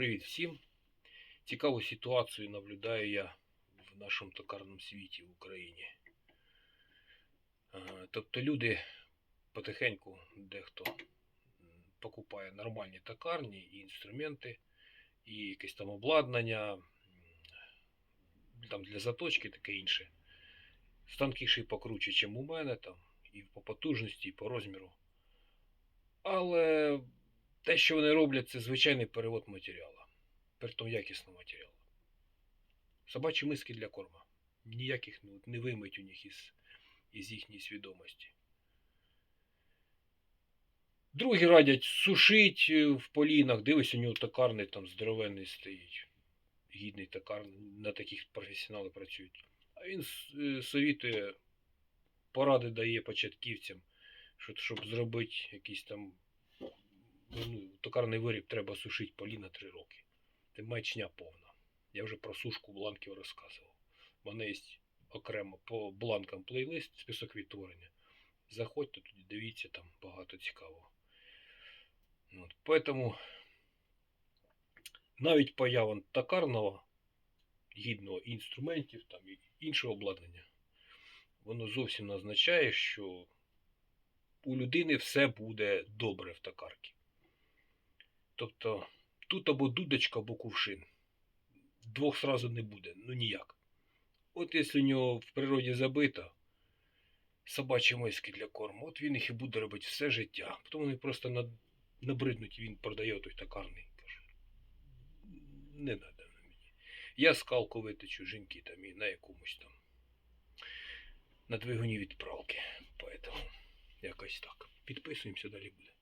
Привіт всім. Цікаву ситуацію наблюдаю я в нашому токарному світі в Україні. Тобто люди потихеньку дехто покупає нормальні токарні і інструменти, і якесь там обладнання там для заточки таке інше. Станки ще й покруче, ніж у мене, там, і по потужності, і по розміру. Але те, що вони роблять, це звичайний перевод матеріалу. Притом якісного матеріалу. Собачі миски для корма. Ніяких ну, не виймуть у них із, із їхньої свідомості. Другі радять сушить е, в полінах. Дивись, у нього токарний там здоровенний стоїть. Гідний токарний. На таких професіонали працюють. А він е, совітує, поради дає початківцям, що, щоб зробити якийсь там ну, токарний виріб треба сушити полі на 3 роки. Це маячня повна. Я вже про сушку бланків розказував. У мене є окремо по бланкам плейлист список відтворення. Заходьте туди, дивіться, там багато цікавого. От. Поэтому навіть поява токарного, гідного інструментів там, і іншого обладнання, воно зовсім не означає, що у людини все буде добре в токарці. Тобто тут або дудочка, або кувшин. Двох сразу не буде, ну ніяк. От якщо у нього в природі забито собачі миски для корму, от він їх і буде робити все життя. Потім вони просто набриднуть, він продає той токарний. Каже, не треба мені. Я скалку виточу жінки там і на якомусь там. На двигуні відправки. Поэтому якось так. Підписуємося, далі буде.